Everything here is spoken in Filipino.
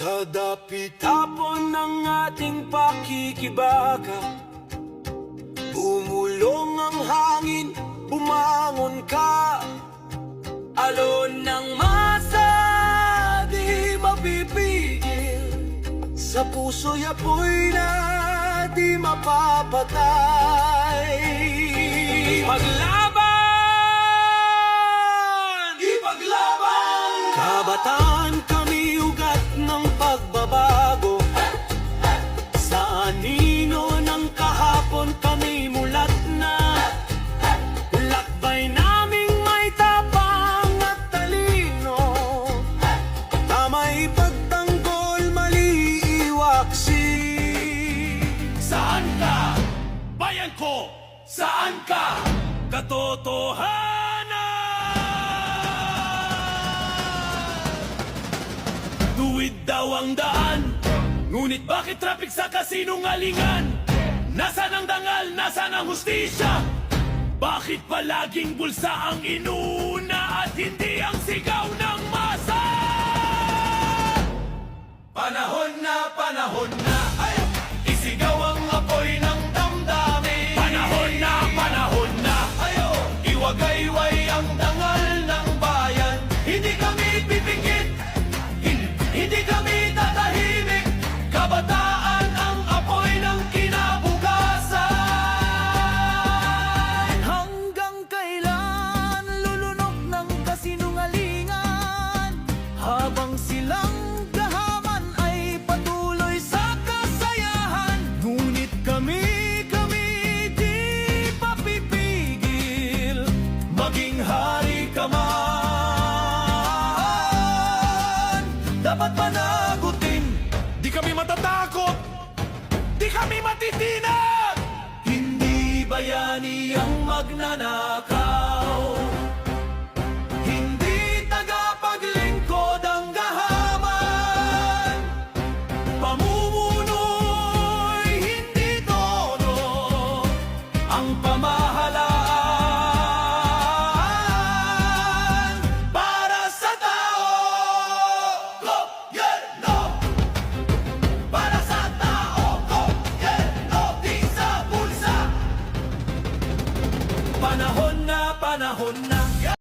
Sa dapit-tapon ng ating pakikibaka. Bumulong ang hangin, bumangon ka. Alon ng masa, di mapipigil. Sa puso'y apoy na di mapapatay. Ipaglaban! Ipaglaban! Kabataan ko! Saan ka? Katotohanan! Tuwid daw ang daan Ngunit bakit traffic sa kasinungalingan? Nasaan ang dangal? Nasaan ang hustisya? Bakit palaging bulsa ang inuna at hindi ang sigaw Dapat panagutin. Di kami matatakot. Di kami matitinag. Hindi bayani ang magnanakaw panahon na